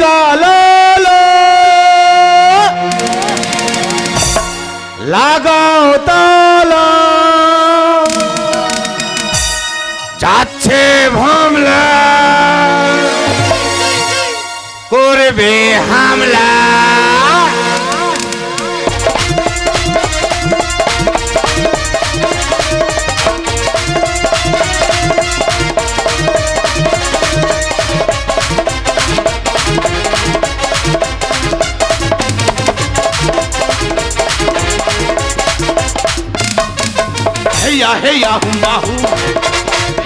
কালা হুম বাহু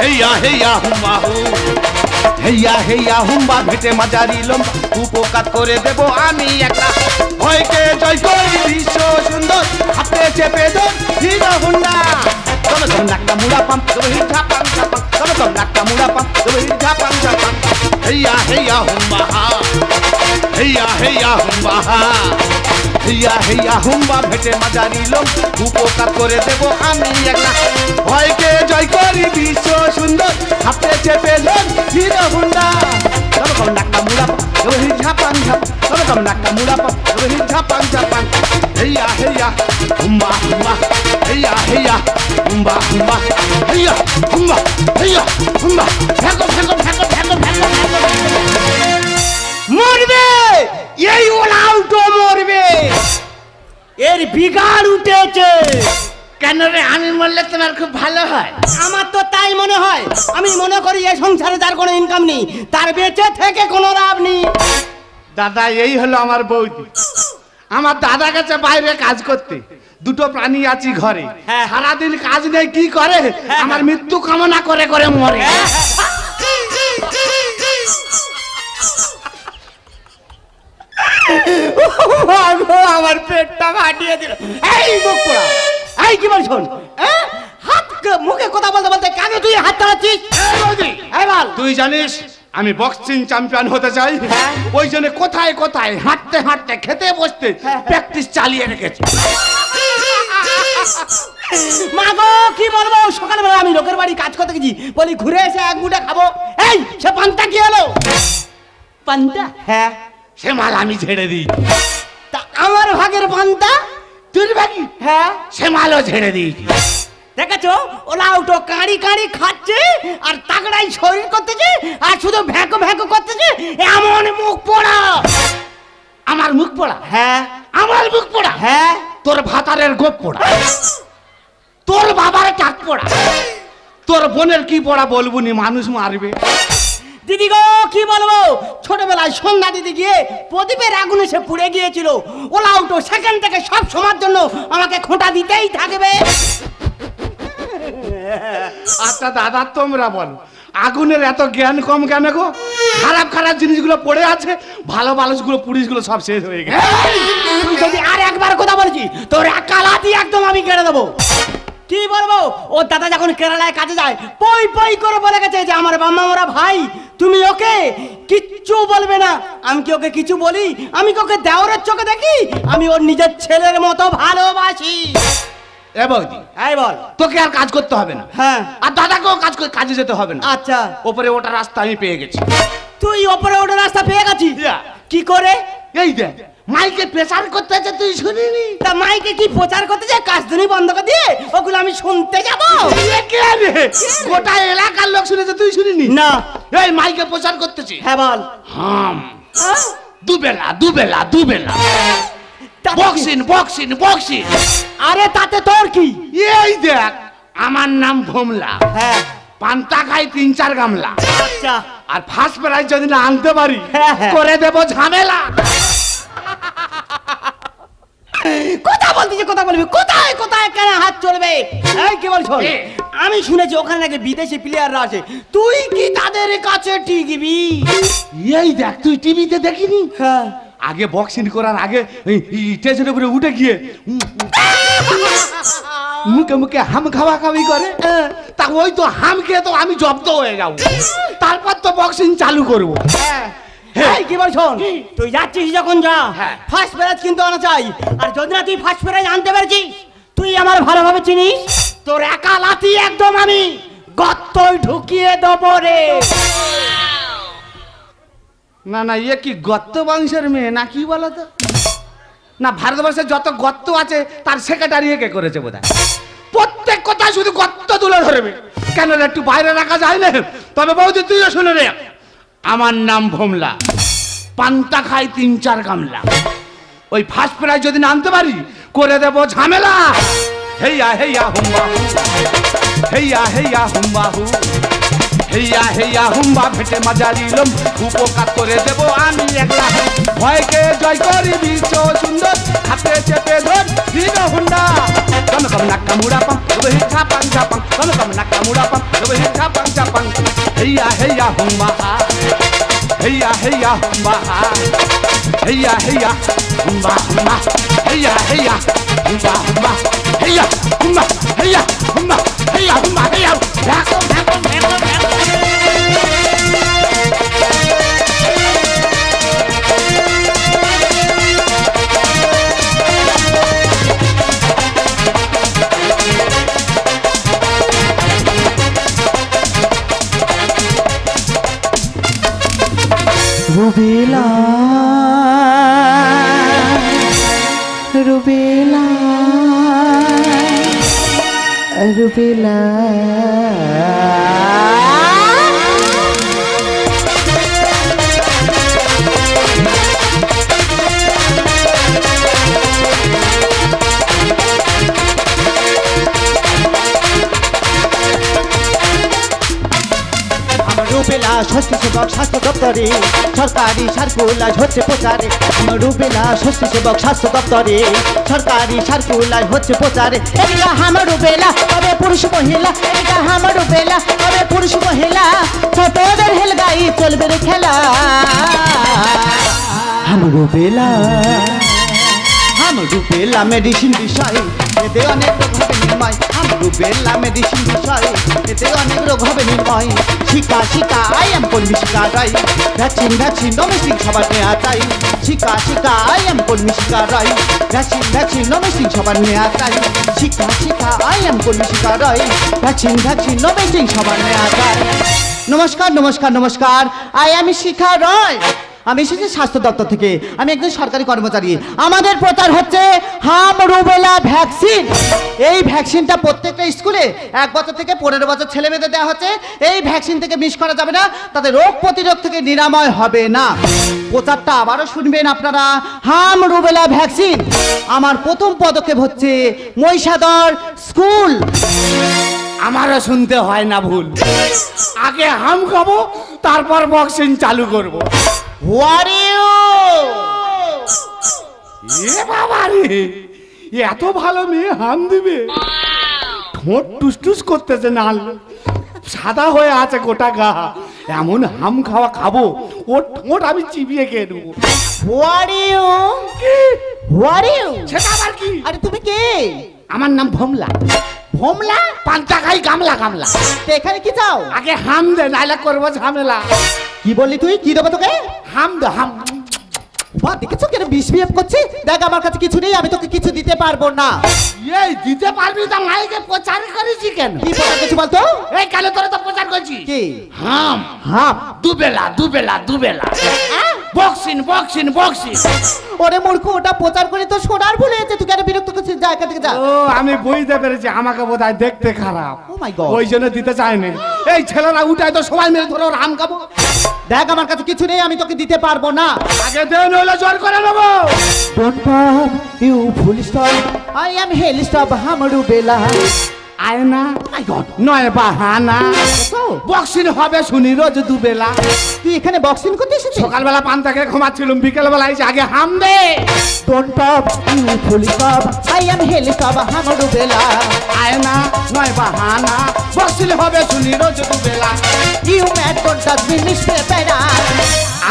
হেয়া হেয়া হুম বাহু হেয়া হেয়া হুম্বা ভেটে মাজারি লম্বা উপকার করে দেব আমি একটা ভয়কে জয় করি বিশ্ব সুন্দর হাতে চেপে ধর হিরো হুন্ডা তবে তবে নাকটা মুড়া পাম তবে হির ঝাপাং ঝাপাং তবে তবে নাকটা মুড়া পাম তবে হির হুম্বা হা হেয়া হেয়া হুম্বা হা হেয়া হেয়া হুম্বা ভেটে মাজারি লোম উপকার করে দেব আমি একলা ভয়কে জয় করি বিশ্ব সুন্দর হাতে চেপে ধর হিরো হুন্ডা তবে কম নাকটা মুড়া পাম তবে হির ঝাপাং ঝাপাং তবে কম নাকটা মুড়া পাম তবে হির ঝাপাং ঝাপাং হেয়া হেয়া হুম্বা হুম্বা হেয়া হেয়া হুম্বা হুম্বা হেয়া হুম্বা হেয়া হুম্বা ফেকো ফেকো ফেকো এই ওলাউটো মরবে। এর বিগাড় উঠেছে। কেন রে আমি মরলে তোমার খুব ভালো হয়? আমার তো তাই মনে হয়। আমি মনে করি এই সংসারে যার কোনো ইনকাম নেই। তার বেঁচে থেকে কোনো লাভ নেই। দাদা এই হলো আমার বৌদি। আমার দাদা গেছে বাইরে কাজ করতে। দুটো প্রাণী আছি ঘরে। হ্যাঁ। সারাদিন কাজ নেই কি করে? আমার মৃত্যু কামনা করে করে মরে। আমার পেটটা ফাটিয়ে দিল। এই মুখ পোড়া। এই কি বল শোন? হাত মুখে কথা বলতে বলতে কেন তুই হাত চালাচ্ছিস এই বল। তুই জানিস আমি বক্সিং চ্যাম্পিয়ন হতে চাই। হ্যাঁ। ওই জন্য কোথায় কোথায় হাঁটতে হাঁটতে খেতে বসতে হ্যাঁ। প্র্যাকটিস চালিয়ে রেখেছি। মাগো কি বলব? সকালবেলা আমি লোকের বাড়ি কাজ করতে গেছি। বলি ঘুরে এসে এক মুঠে খাব। এই সে পান্তা কি হলো? পান্তা? হ্যাঁ। সে মাল আমি ঝেড়ে দিই। তা আমার ভাগের পান্তা তুই ভাগি হ্যাঁ। সে মালও ঝেড়ে দিই। দেখেছ? ওলা উঠো কাঁড়ি কাঁড়ি খাচ্ছে আর তাগড়াই শরীর করতেছে আর শুধু ভ্যাকো ভ্যাকো করতেছে এমন মুখ পোড়া। আমার মুখ পোড়া? হ্যাঁ। আমার মুখ পোড়া? হ্যাঁ। তোর ভাতারের গোপ পোড়া। তোর বাবার টাক পোড়া। তোর বোনের কি পড়া বলব নি মানুষ মারবে। দিদি গো কি বলব? ছোটবেলায় সন্ধ্যা দিদি গিয়ে প্রদীপের আগুনে সে পুড়ে গিয়েছিল। ওলা উঠো সেখান থেকে সব সময়ের জন্য আমাকে খোঁটা দিতেই থাকবে। আচ্ছা দাদা তোমরা বলো আগুনের এত জ্ঞান কম কেন গো? খারাপ খারাপ জিনিসগুলো পড়ে আছে ভালো মানুষগুলো পুলিশগুলো সব শেষ হয়ে গেছে। তুই যদি আর একবার কথা বলেছি তোর এক কালাতি একদম আমি কেড়ে দেবো কি বলব? ও দাদা যখন কেরালায় কাজে যায় পই পই করে বলে গেছে যে আমার বাম্মা মোরা ভাই তুমি ওকে কিচ্ছু বলবে না। আমি কি ওকে কিছু বলি? আমি কি ওকে দেওরের চোখে দেখি? আমি ওর নিজের ছেলের মতো ভালোবাসি। এ বৌদি এই বল। তোকে আর কাজ করতে হবে না। হ্যাঁ। আর দাদাকেও কাজ করে কাজে যেতে হবে না। আচ্ছা। ওপরে ওটা রাস্তা আমি পেয়ে গেছি। তুই ওপরে ওঠে রাস্তা পেয়ে গেছিস? কি করে? এই দেখ। মাইকে প্রেসার করতে আছে তুই শুনিনি? তা মাইকে কি প্রচার করতে যায়? কাজদুনি বন্ধ করে দিয়ে ওগুলো আমি শুনতে যাব? গোটা এলাকার লোক শুনেছে তুই শুনিনি? না। এই মাইকে প্রচার করতেছি। হ্যাঁ বল। হাম। হ্যাঁ? দুবেলা দুবেলা দুবেলা? বক্সিন বক্সিন বক্সিন আরে তাতে তোর কি? এই দেখ আমার নাম ভোমলা। হ্যাঁ। পান্তা খাই তিন চার গামলা। আচ্ছা। আর ফার্স্ট প্রাইজ যদি না আনতে পারি হ্যাঁ, হ্যাঁ। করে দেবো ঝামেলা। কথা বলতেছি কথা বলবি? কোথায় কোথায় কেন হাত চলবে? এই কি বল শোন আমি শুনেছি ওখানে নাকি বিদেশি প্লেয়াররা আছে। তুই কি তাদের কাছে টিকবি? এই দেখ তুই টিভিতে দেখিনি? হ্যাঁ। আগে বক্সিং করার আগে স্টেজের উপরে উঠে গিয়ে মুখে মুখে হাম খাওয়া খাওয়াই করে তা ওই তো হাম খেয়ে তো আমি জব্দ হয়ে যাব। তারপর তো বক্সিং চালু করব। হ্যাঁ। এই কি বল শোন তুই যাচ্ছিস যখন যা। হ্যাঁ। ফার্স্ট প্রাইজ কিন্তু আনা চাই। আর যদি না তুই ফার্স্ট প্রাইজ আনতে পেরেছিস তুই আমার ভালোভাবে চিনিস তোর একা লাথি একদম আমি গত্তই ঢুকিয়ে দেবো রে। না না ইয়ে কি গত্ত বংশের মেয়ে না কি বলো তো না ভারতবর্ষে যত গত্ত আছে তার সেক্রেটারি কে করেছে বোধ প্রত্যেক কথা শুধু গত্ত তুলে ধরবে। কেন রে একটু বাইরে রাখা যায় না? তবে বৌদি তুইও শুনে রে আমার নাম ভোমলা। পান্তা খাই তিন চার গামলা। ওই ফার্স্ট প্রাইজ যদি আনতে পারি, করে দেবো ঝামেলা। হেইয়া হেইয়া, হুম্বা হেইয়া হেইয়া, হুম্বা হু। হেইয়া হেইয়া, হুম্বা ভেটে মাজারি লোম। উপকার করে দেব আমি একলা ভয়কে জয় করি বিশ্ব সুন্দর, হাতে চেপে ধর হিরো হুন্ডা। কম কম নাক্কা মুড়া পাম তবে হিচ্ছা পাং চাপাং কম কম নাক্কা মুড়া পাম তবে হিচ্ছা পাং চাপাং হেইয়া হেইয়া হুম্বা হা হেইয়া হেইয়া হুম্বা হা হেইয়া হেইয়া হুম্বা হুম্বা হেইয়া হেইয়া হুম্বা হুম্বা হেইয়া হুম্বা রুবেলা। রুবেলা। রুবেলা। ষষ্ঠী সেবক স্বাস্থ্য দপ্তরে, সরকারি সার্কুলার হচ্ছে প্রচারে। রুবেলা ষষ্ঠী সেবক, স্বাস্থ্য দপ্তরে, সরকারি সার্কুলার হচ্ছে প্রচারে। এদিকে আমার রুবেলা, তবে পুরুষ মহিলা। এদিকে আমার রুবেলা, তবে পুরুষ মহিলা। ছোটদের হেলগাই চলবে খেলা। আমার রুবেলা। রুবেলা মেডিসিন বিষয় এতে অনেক রোগ নির্ময়। আমি রুবেলা মেডিসিন বিষয় এতে অনেক রোগ নির্ময়। শিকা শিকা, আই এম কর্মী শিকা ভ্যাকসিন ভ্যাকসিন ডোমেস্টিক সবার নেওয়া চাই শিকা শিকা, আই এম কর্মী শিকা ভ্যাকসিন ভ্যাকসিন ডোমেস্টিক সবার নেওয়া চাই শিকা শিকা, আই এম কর্মী শিকা ভ্যাকসিন ভ্যাকসিন ডোমেস্টিক সবার নেওয়া নমস্কার নমস্কার নমস্কার। আই আমি শিখা রয় আমি এসেছি স্বাস্থ্য দপ্তর থেকে। আমি একজন সরকারি কর্মচারী। আমাদের প্রচার হচ্ছে হাম রুবেলা ভ্যাকসিন। এই ভ্যাকসিনটা প্রত্যেকটা স্কুলে এক বছর থেকে পনেরো বছর ছেলে মেয়েদের দেওয়া হচ্ছে। এই ভ্যাকসিন থেকে মিস করা যাবে না। তাতে রোগ প্রতিরোধ থেকে নিরাময় হবে না। প্রচারটা আবারও শুনবেন আপনারা। হাম রুবেলা ভ্যাকসিন। আমার প্রথম পদক্ষেপ হচ্ছে মহিষাদর স্কুল। আমারও শুনতে হয় না ভুল। আগে হাম খাব, তারপর বক্সিং চালু করব। এত ভালো মেয়ে হাম দিবে। ঠোঁট টুসটুস করতেছে না সাদা হয়ে আছে গোটা গা। এমন হাম খাওয়া খাব ওর ঠোঁট আমি চিবিয়ে খেয়ে নেব। সেটা আবার কি? আরে তুমি কে? আমার নাম ভমলা। ভোমলা? পান্তা খাই গামলা। গামলা এখানে কি চাও? আগে হাম দে নাইলে করব ঝামেলা। কি বললি তুই? কি দেবো তোকে? হাম দে হাম। বা দেখেছ কেন বিহেভ করছি? দেখ আমার কাছে কিছু নেই আমি তোকে কিছু দিতে পারব না। এই দিতে পারবি তা মাইকে প্রচার করেছি কেন? কি বলা কিছু বলতো? এই কালো তোরা তো প্রচার করছি। কি? হাম। হাম। দুবেলা দুবেলা দুবেলা। বক্সিন বক্সিন বক্সিন ওরে মূর্খ ওটা প্রচার করে তো সোনার ভুলে যাচ্ছে তুই কেন বিরক্ত করছিস যা এখান থেকে যা। ও আমি বুঝতে পেরেছি আমাকে বোধহয় দেখতে খারাপ। Oh my God. ওই জন্য দিতে চাইনি। এই ছেলেরা উঠায় তো সবাই মিলে ধরো ওর হাম খাব। দেখ আমার কাছে কিছু নেই আমি তোকে দিতে পারব না। আগে দে নইলে জোর করে নেব। Pop, you full stop. I am hell stop, হামরু বেলা আয়না নয় বাহানা। বক্সিন হবে শুনি রোজ দুবেলা। তুই এখানে বক্সিং করতে এসেছিস? সকালবেলা পান থেকে ঘুমাচ্ছিলাম বিকেলবেলা এসে আগে হাম দে। Don't pop, you full stop. I am hell stop, হামরু বেলা আয়না নয় বাহানা। বক্সিন হবে শুনি রোজ দুবেলা। You mad don't touch me, Miss Pepera.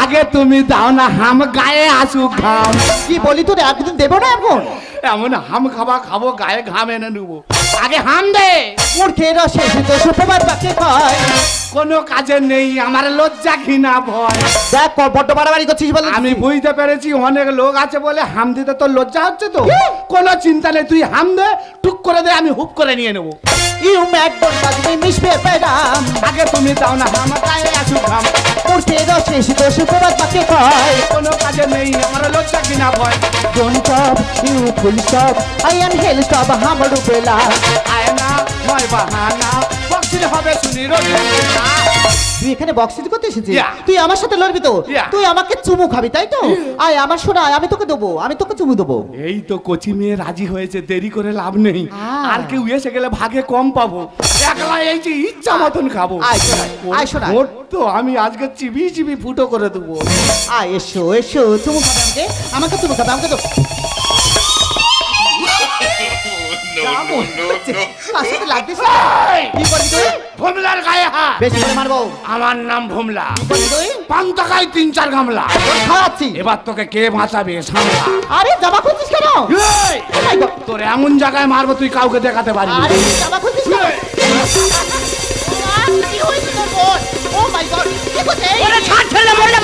আগে তুমি দাও না হাম গায়ে আসুক ঘাম। কি বলি তোর একদিন দেবো না এখন? এমন হাম খাবা খাব গায়ে ঘাম এনে নেব। আগে হাম দে। মূর্খের রসে তো সুপ্রভাত বাক্যে কয় কোনো কাজে নেই আমার লজ্জা ঘৃণা ভয়। দেখ বড্ড বাড়াবাড়ি করছিস বলে আমি বুঝতে পেরেছি অনেক লোক আছে বলে হাম দিতে তোর লজ্জা হচ্ছে তো। কোনো চিন্তা নেই তুই হাম দে টুক করে দে আমি হুপ করে নিয়ে নেব। ইউ ম্যাকডোন বাজবে মিশবে পেরাম আগে তুমি দাও না আমার গায়ে আসুক ঘাম মূর্খের রসে তো সুপ্রভাত বাক্যে কয় কোনো কাজে নেই আমার লজ্জা ঘৃণা ভয়। Don't stop you full stop I am hell stop হামড়ু বেলা আয়না নয় বাহানা বক্সিল হবে শুনি তুই এখানে বক্সিং করতে এসেছিস? Yeah. তুই আমার সাথে লড়বি তো? Yeah. তুই আমাকে চুমু খাবি তাই তো? আয় আমার আয়, আমি তোকে দেবো আমি তোকে চুমু দেবো। এই তো কচি মেয়ে রাজি হয়েছে দেরি করে লাভ নেই। আর কেউ এসে গেলে ভাগে কম পাবো। একলা এই যে ইচ্ছা মতন খাব। আয় শোনা ওর তো আমি আজকে চিবি চিবি ফুটো করে দেবো। আয় এসো এসো চুমু খাবে আমাকে? আমাকে চুমু খাবে আমাকে তো ভোমলার গায়ে হাত। বেশি করে মারবো। আমার নাম ভোমলা। পান্তাকায় তিন চার গামলা। খাওয়াচ্ছি। এবার তোকে কে বাঁচাবে সামলা। আরে জামা খুলছিস কেন! তোর এমন জায়গায় মারবো তুই কাউকে দেখাতে পারবি আরে জামা খুলছিস কেন? কি হয়েছে তোর বোন? Oh my God! কি করছে? ওরে ছাড় ছেড়ে মরে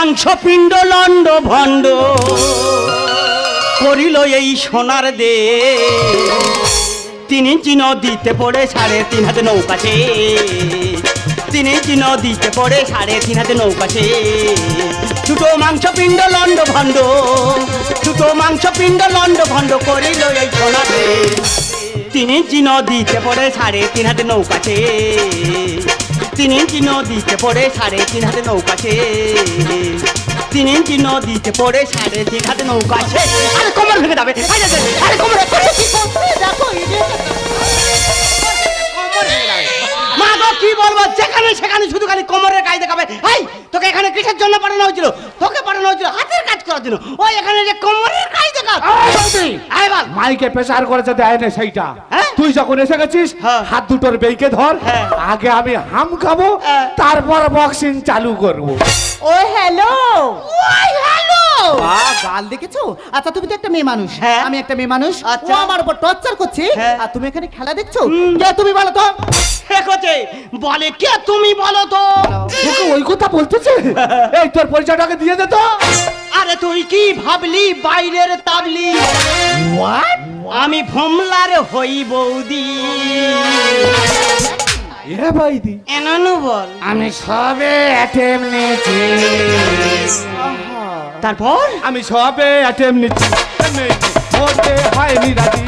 মাংস পিণ্ড লন্ড ভণ্ড। করিল এই সোনার দে। তিনি চিন দিতে পড়ে সাড়ে তিন হাতে নৌকাছে তিনি চিন দিতে পড়ে সাড়ে তিন হাতে নৌকাছে দুটো মাংস পিণ্ড লন্ড ভণ্ড। দুটো মাংস পিণ্ড লন্ড ভণ্ড করিল এই সোনার দে। তিনি চিন দিতে পড়ে সাড়ে তিন হাতে নৌকাছে তিন ইঞ্চি নদীতে পড়ে সাড়ে তিন হাতে নৌকাছে তিন ইঞ্চি নদীতে পড়ে সাড়ে তিন হাতে নৌকাছে আরে কোমর ভেঙে যাবে। আরে, কোমর? দেখো, যেখানে সেখানে শুধু খালি কোমরের কাজ দেখাবে। এই তোকে এখানে কিসের জন্য পাঠানো হয়েছিল? তোকে পাঠানো হয়েছিল হাতের কাজ করার জন্য। ওই এখানে যে কোমরের কাজ দেখা মাইকে প্রেসার করেছে দেয় না সেইটা। হ্যাঁ? তুই যখন এসে গেছিস হ্যাঁ। হাত দুটোর বেঁকে ধর। হ্যাঁ। আগে আমি হাম খাব হ্যাঁ। তারপর বক্সিং চালু করব। ও হ্যালো ওই হ্যালো গাল দেখেছ? আচ্ছা তুমি তো একটা মেয়ে মানুষ। হ্যাঁ। আমি একটা মেয়ে মানুষ। আচ্ছা। ও আমার উপর টর্চার করছে। হ্যাঁ। আর তুমি এখানে খেলা দেখছ? কে তুমি বলো তো? দেখোছে বলে কে তুমি বলো তো? তোকে ওই কথা বলতেছে? এই তোর পরিচয়টাকে দিয়ে দে তো। আরে তুই কি ভাবলি বাইরের তাবলি? আমি ভোমলার হই বৌদি। এ ভাইদি এনানু বল। আমি সবে অ্যাটেম নিয়েছি। তারপর? আমি সবে অ্যাটেম নিচ্ছি। এমনি মোটে হয়নি রাজি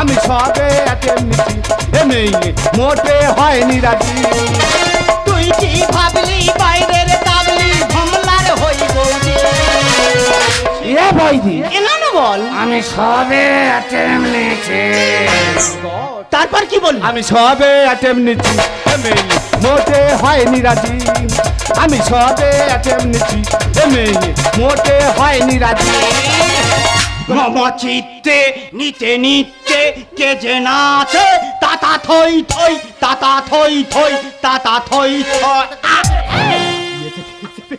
আমি সবে অ্যাটেম নিচ্ছি। এমনি মোটে হয়নি রাজি তুই কি ভাবলি বাইরের এ ভাইদি এনানু বল। আমি সবে অ্যাটেম নিয়েছি। তারপর কি বল আমি সবে অ্যাটেম নিচ্ছি এমনি মোটে হয়নি রাজি। আমি সবে অ্যাটেম নিচ্ছি এমনি মোটে হয়নি রাজি। মম চিত্তে নিতে নিতে কে যে নাচে তাতা থই থই তাতা থই থই তাতা থই থই!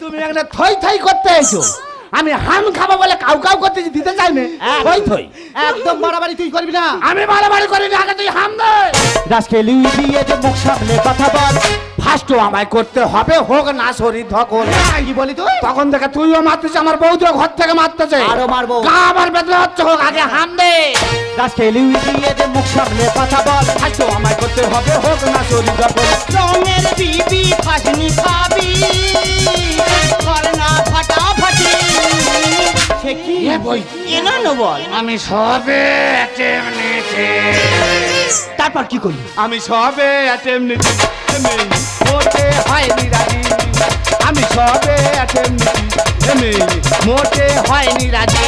তুমি একটা থই থই করতে এসো। আমি হাম খাব বলে কাউ কাউ করতে দিতে চাই না থই থই। একদম বাড়াবাড়ি তুই করবি না। আমি বাড়াবাড়ি করি না আগে তুই হাম দে। রাজকে লুই দিয়ে যে মুখ সামনে কথা বল। ফার্স্ট আমায় করতে হবে হোক না শরীর ধকল। কি বলি তুই? তখন থেকে তুইও মারতেছিস আমার বউ তো ঘর থেকে মারতেছে। আরও মারবো। গা আমার বেদনা হচ্ছে হোক আগে হাম দে। রাজকে লুই দিয়ে যে মুখ সামনে কথা বল। ফার্স্ট আমায় করতে হবে হোক না শরীর ধকল। রঙের বিবি ফাসনি খাবি কি এ বই বল? আমি সবে অ্যাটেম নিয়েছি। তারপর কি করলি? আমি সবে অ্যাটেম এমনি মোটে হয়নি রাজি। আমি সবে অ্যাটেম এমনি মোটে হয়নি রাজি।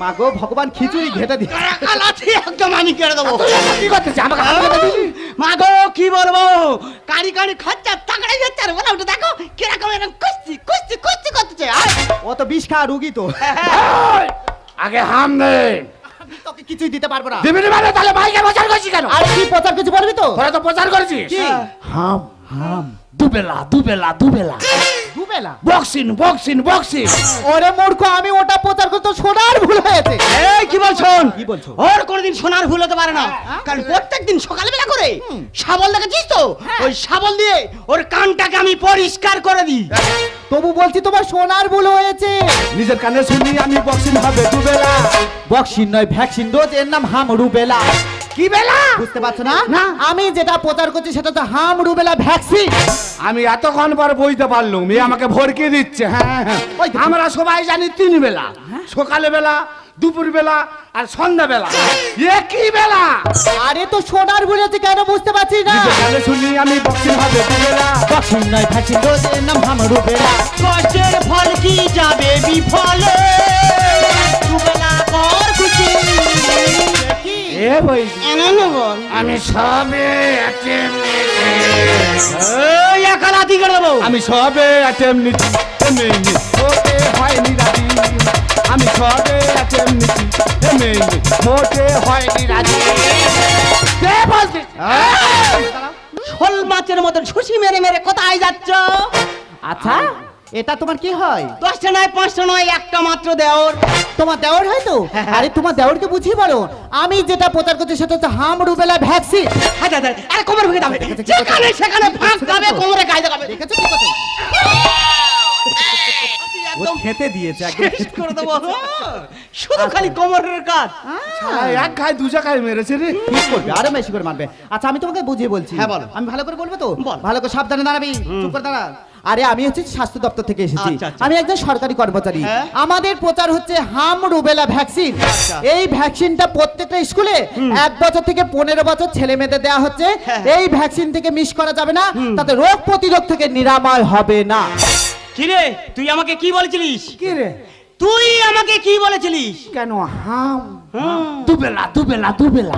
মা গো ভগবান খিচুড়ি ঘেটে দি কালাতে একদম আমি কেড়ে দেবো। কি করতেছি? আমাকে? মা গো কি বলব? কারি কারি খরচা তাকড়াই যাচ্ছে আর বলে ওটা দেখো কীরকম এরকম কুস্তি কুস্তি কুস্তি করতেছে। ও তো বিষ খা রুগী তো। এই! আগে হাম দে। তোকে কিছুই দিতে পারব না। দিবি মানে? তাহলে ভাইকে প্রচার করছিস কেন? আরে কি প্রচার কিছু বলবি তো? তোরা তো প্রচার করেছিস। হাম হাম। দুবেলা দুবেলা দুবেলা। দুবেলা? বক্সিং বক্সিং বক্সিং ওরে মূর্খ আমি ওটা প্রচার করতে সোনার ভুল হয়েছে। এই কি বলছন কি বলছো? ওর কোনোদিন সোনার ভুল হতে পারে না। কারণ প্রত্যেকদিন সকালবেলা করে শাবল দেখেছিস তো? ওই শাবল দিয়ে ওর কানটাকে আমি পরিষ্কার করে দিই। তবু বলছি তোমার সোনার ভুল হয়েছে। নিজের কানে শুনি আমি বক্সিং হবে দুবেলা। বক্সিন নয় ভ্যাকসিন। ডোজ এর নাম হাম রুবেলা। কি বেলা? বুঝতে পারছ না? না। আমি যেটা প্রচার করছি সেটা তো হাম রুবেলা ভ্যাকসিন আমি এতক্ষণ পর বুঝতে পারলুম এ আমাকে ভরকে দিচ্ছে হ্যাঁ হ্যাঁ ওই তো। আমরা সবাই জানি তিন বেলা সকালে বেলা দুপুর বেলা আর সন্ধ্যা বেলা। এ কি বেলা? আরে তো সোনার ভুল হয়েছে কেন বুঝতে পারছিস না? কানে শুনি আমি বক্সিং হবে দুবেলা বক্সিন নয় ভ্যাকসিন ডোজ নাম হাম রুবেলা। কষ্টের ফল কি যাবে বিফলে? দুবেলা কর খুশি। এ বই বল আমি সবে করে দেবো। আমি সবে অ্যাটেম নিচ্ছি এমনি মোটে হয়নি রাজি। আমি সবে অ্যাটেম নিচ্ছি এমনি মোটে হয়নি রাজি। কে বলছিস শোল মাছের মতন ছুসি মেরে মেরে কোথায় যাচ্ছ? আচ্ছা এটা তোমার কি হয়? দশটা নয় পাঁচটা নয় একটা মাত্র দেওর। তোমার দেওর হয় তো? আরে তোমার দেওরকে বুঝিয়ে বলো। আমি যেটা প্রচার করছি সেটা হচ্ছে হাম রুবেলা ভ্যাকসিন। আরে আরে, আরে কোমর ভেঙে যাবে। যেখানে সেখানে ফাঁক যাবে কোমরে গায়ে দেখাবে। দেখেছ কি কথা খেতে দিয়েছে শেষ করে দেবো। শুধু খালি কোমরের কাজ। এক খায় দু জায়গায় মেরেছে রে। ঠিক করবে? আরও বেশি করে মারবে। আচ্ছা আমি তোমাকে বুঝিয়ে বলছি। হ্যাঁ, বলো। আমি ভালো করে বলব তো? বল। ভালো করে সাবধানে দাঁড়াবি। চুপ করে দাঁড়া। আরে আমি হচ্ছে স্বাস্থ্য দপ্তর থেকে এসেছি। আচ্ছা, আচ্ছা। আমি একজন সরকারি কর্মচারী। হ্যাঁ? আমাদের প্রচার হচ্ছে হাম রুবেলা ভ্যাকসিন। আচ্ছা। এই ভ্যাকসিনটা প্রত্যেকটা স্কুলে এক বছর থেকে পনেরো বছর ছেলে মেয়েদের দেওয়া হচ্ছে। হ্যাঁ। এই ভ্যাকসিন থেকে মিস করা যাবে না। তাতে রোগ প্রতিরোধ থেকে নিরাময় হবে না। কিরে তুই আমাকে কি বলেছিলিস? কি রে তুই আমাকে কি বলেছিলিস? কেন হাম? দুবেলা দুবেলা দুবেলা।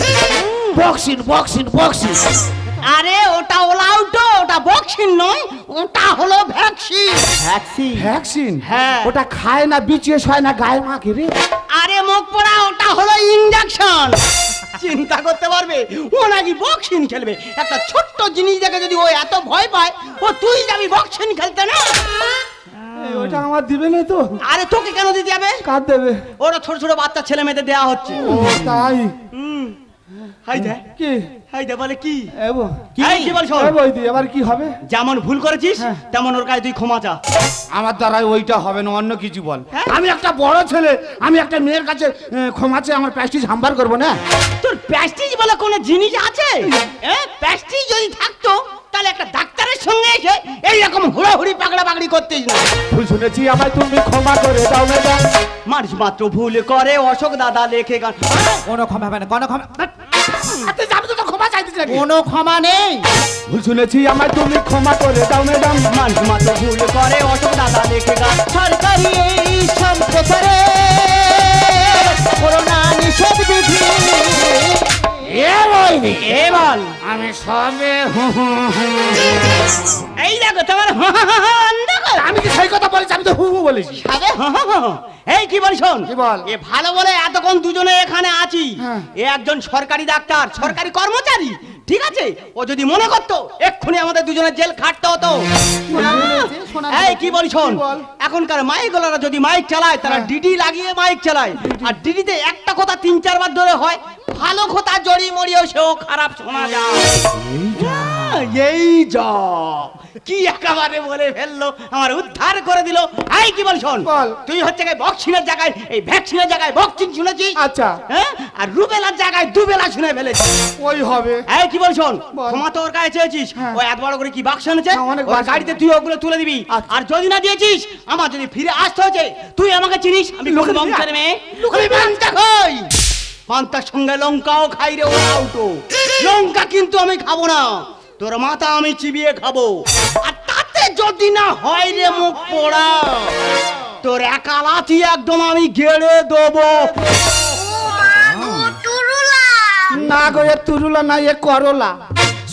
বক্সিং বক্সিং বক্সিং আরে ওটা ওলাউটো ওটা বক্সিং নয় ওটা হলো ভ্যাকসিন। ভ্যাকসিন? ভ্যাকসিন? হ্যাঁ। ওটা খায় না বিচিয়ে হয় না গায়ে মাখে রে। আরে মুখ পড়া ওটা হলো ইঞ্জেকশন চিন্তা করতে পারবে? ও নাকি বক্সিং খেলবে? একটা ছোট্ট জিনিস দেখে যদি ও এত ভয় পায় ও তুই যাবি বক্সিং খেলতে না? এই, ওটা আমার দিবে না তো। আরে তোকে কেন দিতে যাবে? কার দেবে? ওরা ছোট ছোট বাচ্চা ছেলে মেয়েদের দেওয়া হচ্ছে। ও তাই? হুম। হাই কি? হাই বলে কি? এবো। এই কি বলছো? এ বৈদি এবার কি হবে? যেমন ভুল করেছিস তেমন ওর কাছে তুই ক্ষমা চা। আমার দ্বারা ওইটা হবে না অন্য কিছু বল। হ্যাঁ? আমি একটা বড় ছেলে আমি একটা মেয়ের কাছে এ, ক্ষমা চেয়ে আমার প্যাস্টিজ হাম্বার করব না? তোর প্যাস্টিজ বলে কোনো জিনিস আছে? হ্যাঁ প্যাস্টিজ যদি থাকতো তাহলে একটা ডাক্তারের সঙ্গে এসে এইরকম হুড়োহুড়ি পাগড়া পাগড়ি করতিস না। ভুল শুনেছি আমায় তুমি ক্ষমা করে দাও ম্যাডাম। মানুষ মাত্র ভুল করে অশোক দাদা লেখে গান। কোনো ক্ষমা হবে না কোনো ক্ষমা যাবি তো ক্ষমা চাইতেছ নাকি কোনো ক্ষমা নেই ভুল শুনেছি আমায় তুমি ক্ষমা করে দাও ম্যাডাম মানুষ মাত্র ভুল করে অশোক দাদা লেখে গান সরকারি এই সম্প্রচারে করোনা নিষেধ বিধি এ বইনি এ বল আমি সবে। এই দেখো তোমার আমি কি সেই কথা বলেছি আমি তো হু হু বলেছি। এই কি বল শোন? কি বল? এ ভালো বলে এতক্ষণ দুজনে এখানে আছি। হ্যাঁ। এ একজন সরকারি ডাক্তার সরকারি কর্মচারী ঠিক আছে? ও যদি মনে করতো এক্ষুনি আমাদের দুজনের জেল খাটতে হতো। শোনা এই কি বলি শোন? এখনকার মাইকওয়ালারা যদি মাইক চালায় তারা ডিডি লাগিয়ে মাইক চালায়। আর ডিডিতে একটা কথা তিন চারবার ধরে হয় ভালো কথা জড়ি মরিও সেও খারাপ শোনা যায়। হ্যাঁ, এই যা। কি একেবারে বলে ফেলল? আমার উদ্ধার করে দিল। এই কি বল শোন? বল। তুই হচ্ছে কি বক্সিনের জায়গায় এই ভ্যাকসিনের জায়গায় বক্সিং শুনেছিস? আচ্ছা। হ্যাঁ? আর রুবেলার জায়গায় দুবেলা শুনে ফেলেছিস। ওই হবে। এই কি বল শোন। ক্ষমা তো ওর কাছে চেয়েছিস। হ্যাঁ। ও এত বড় করে কি বাক্স এনেছে? হ্যাঁ, ওর গাড়িতে তুই ওগুলো তুলে দিবি। আচ্ছা। আর যদি না দিয়েছিস আমার যদি ফিরে আসতে হয়েছে তুই আমাকে চিনিস? আমি না। বংশের মেয়ে? আমি পান্তা খাই! পান্তার সঙ্গে লঙ্কাও খাই রে ওরা আউটো। লঙ্কা কিন্তু আমি খাব না। তোর মাথা আমি চিবিয়ে খাব। আর তাতে যদি না হয় রে মুখ পোড়া তোর একালাতি একদম আমি গেড়ে দেবো। না গো এ তুরুলা না এ করলা।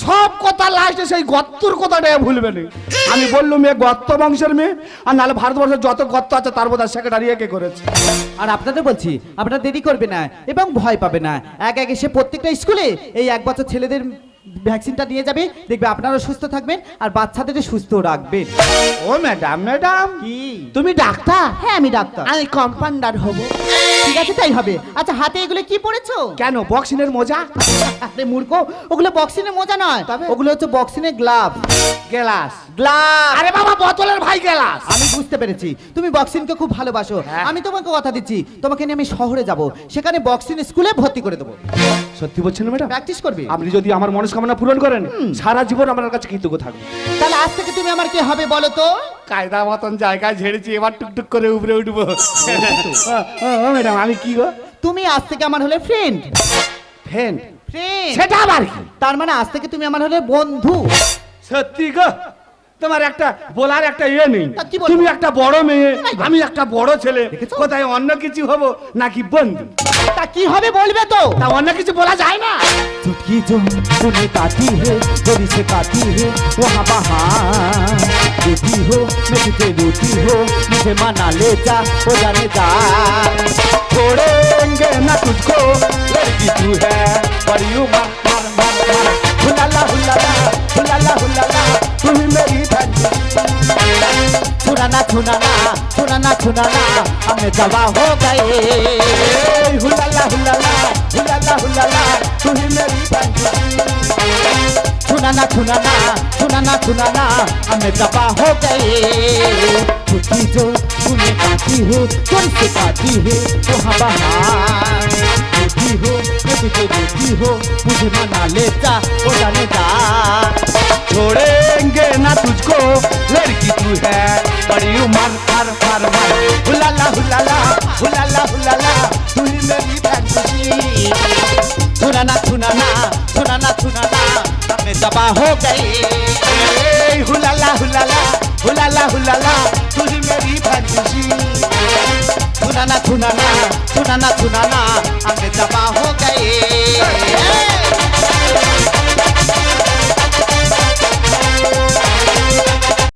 সব কথা লাস্টে সেই গত্তুর কথাটা ভুলবে না। আমি বললুম এ গত্ত বংশের মেয়ে আর নাহলে ভারতবর্ষের যত গত্ত আছে তার বোধহয় সেক্রেটারি একে করেছে? আর আপনাদের বলছি আপনারা দেরি করবে না এবং ভয় পাবে না। এক এক এসে প্রত্যেকটা স্কুলে এই এক বছর ছেলেদের ভ্যাকসিনটা নিয়ে যাবে দেখবে আপনারা সুস্থ থাকবেন আর বাচ্চাদের সুস্থ রাখবেন। ও ম্যাডাম ম্যাডাম। কি? তুমি ডাক্তার? হ্যাঁ আমি ডাক্তার। আমি কম্পাউন্ডার হব। ঠিক আছে তাই হবে। আচ্ছা হাতে এগুলো কি পড়েছো কেন বক্সিনের মজা? আরে মূর্খ ওগুলো বক্সিনের মোজা নয় তবে? ওগুলো হচ্ছে বক্সিনের গ্লাভ। গ্লাস। গ্লাভ। আরে বাবা বোতলের ভাই গেলাস। আমি বুঝতে পেরেছি তুমি বক্সিংকে খুব ভালোবাসো। হ্যাঁ। আমি তোমাকে কথা দিচ্ছি তোমাকে নিয়ে আমি শহরে যাব সেখানে বক্সিং স্কুলে ভর্তি করে দেবো। সত্যি বলছেন ম্যাডাম? প্র্যাকটিস করবে? আপনি যদি আমার মনস্কামনা পূরণ করেন সারা জীবন আমার কাছে কৃতজ্ঞ থাকবে তাহলে আজ থেকে তুমি আমার কি হবে বলো তো? কায়দা মতন জায়গায় ঝেড়েছি এবার টুকটুক করে উপরে উঠবো। ও ম্যাডাম আমি কি গো? তুমি আজ থেকে আমার হলে ফ্রেন্ড ফ্রেন্ড ফ্রেন্ড সেটা আবার কি? তার মানে আজ থেকে তুমি আমার হলে বন্ধু। সত্যি গো? তোমার একটা বলার একটা ইয়ে নেই তা কি বলবো? তুমি একটা বড় মেয়ে নাই গো। আমি একটা বড় ছেলে দেখেছো? কোথায় অন্য কিছু হব নাকি বন্ধু তা কি হবে বলবে তো তা অন্য কিছু বলা যায় না चुटकी जो तूने काटी है गोरी से काटी है वहाँ बहार रूठी हो मैं तुझे रूठी हो मुझे मना ले जा हो जाने जा छोड़ेंगे ना तुझको लड़की तू है बड़ी उम्र मर मर मर हुलाला हुलाला हुलाला हुलाला तू ही मेरी धन छुराना छुनाना छुनाना छुनाना हमें दवा हो गए हुलाला हुलाला हुलाला हुलाला तू ही मेरी धन छुनाना छुनाना छुनाना छुनाना हमें दबा हो गए खुशी जो तुम्हें आती हो कोई से पाती है? तो हवा बहार। देती हो मैं तुझे तो देती हो, मुझे मना लेता वो जाने का छोड़ेंगे ना तुझको, लड़की तू है, बड़ी उम्र, हर हर हर हुलाला हुलाला हुलाला हुलाला, तू ही मेरी फैंसी सुनाना सुनाना सुनाना सुनाना सब में दबा हो गई। हुलाला हुलाला हुलाला हुलाला तू ही मेरी भतीजी थुनाना थुनाना थुनाना थुनाना हम जमा हो गए